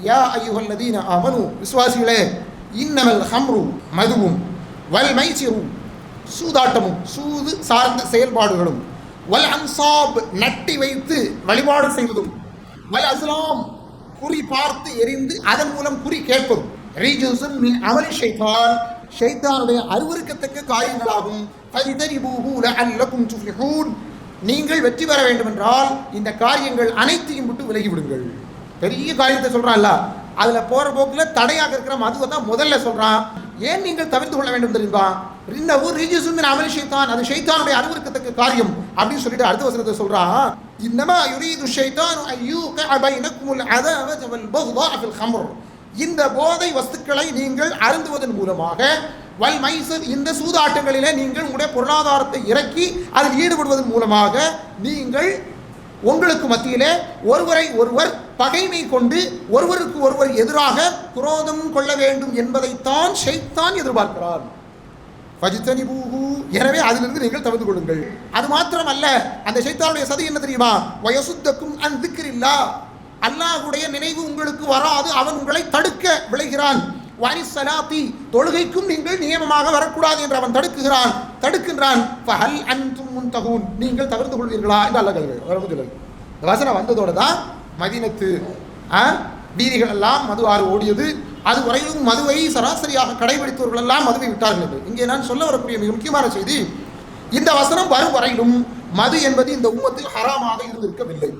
யா ஐயுஹல்லதீன அவனு விசுவாசிகளே இன்னமல் ஹம்ரு மதுவும் வல் மைசிரு சூதாட்டமும் சூது சார்ந்த செயல்பாடுகளும் வல் அன்சாப் நட்டி வைத்து வழிபாடு செய்வதும் வல் அஸ்லாம் குறி பார்த்து எரிந்து அதன் மூலம் குறி கேட்பதும் ரீஜுசும் மின் அமலி ஷைத்தான் ஷைத்தானுடைய அருவருக்கத்தக்க காரியங்களாகும் ஃபஜ்தனிபூஹு லஅல்லகும் துஃப்லிஹூன் நீங்கள் வெற்றி பெற வேண்டுமென்றால் இந்த காரியங்கள் அனைத்தையும் விட்டு விலகிவிடுங்கள் பெரிய காரியத்தை சொல்கிறான்ல அதில் போகிற போக்கில் தடையாக இருக்கிற மதுவை தான் முதல்ல சொல்கிறான் ஏன் நீங்கள் தவிர்த்து கொள்ள வேண்டும் தெரியுமா? இந்த ஊர் ரிஜிசுமின் அமலி ஷைத்தான். அது ஷைத்தானுடைய அருவருக்கத்தக்க காரியம் அப்படின்னு சொல்லிட்டு அடுத்த வசனத்தை சொல்கிறான் இன்னமா யுரீது ஷைத்தான் ஐயூக பைனக்குமுல் அதாவத வல் பக்தா ஃபில் ஹம்ர். இந்த போதை வஸ்துக்களை நீங்கள் அருந்துவதன் மூலமாக வல் மைசூர் இந்த சூதாட்டங்களிலே நீங்கள் உங்களுடைய பொருளாதாரத்தை இறக்கி அதில் ஈடுபடுவதன் மூலமாக நீங்கள் உங்களுக்கு மத்தியிலே ஒருவரை ஒருவர் பகைமை கொண்டு ஒருவருக்கு ஒருவர் எதிராக குரோதம் கொள்ள வேண்டும் என்பதைத்தான் ஷைத்தான் எதிர்பார்க்கிறார். ஃபஜ்தனிபூஹு. எனவே அதிலிருந்து நீங்கள் தவிர்த்து கொள்ளுங்கள். அது மாத்திரமல்ல அந்த ஷைத்தானுடைய சதி என்ன தெரியுமா? வயசுத்தக்கும் அன் திக்ரில்லா. அல்லாஹுடைய நினைவு உங்களுக்கு வராது அவன் உங்களை தடுக்க விளைகிறான். வாரி சலாத்தி தொழுகைக்கும் நீங்கள் நியமமாக வரக்கூடாது என்று அவன் தடுக்குகிறான் தடுக்கின்றான். ஃபஹல் அன்தும் முன்தகூன். நீங்கள் தவிர்த்து கொள்வீர்களா? என்று அல்ல கல்வி வசனம் வந்ததோடு தான் மதினத்து ஆ, வீதிகள் எல்லாம் மது ஆறு ஓடியது. அது வரையிலும் மதுவை சராசரியாக கடைபிடித்தவர்கள் எல்லாம் மதுவை விட்டார்கள் என்று. இங்கே நான் சொல்ல வரக்கூடிய மிக முக்கியமான செய்தி இந்த வசனம் வரும் வரையிலும் மது என்பது இந்த உம்மத்தில் ஹராமாக இருந்திருக்கவில்லை.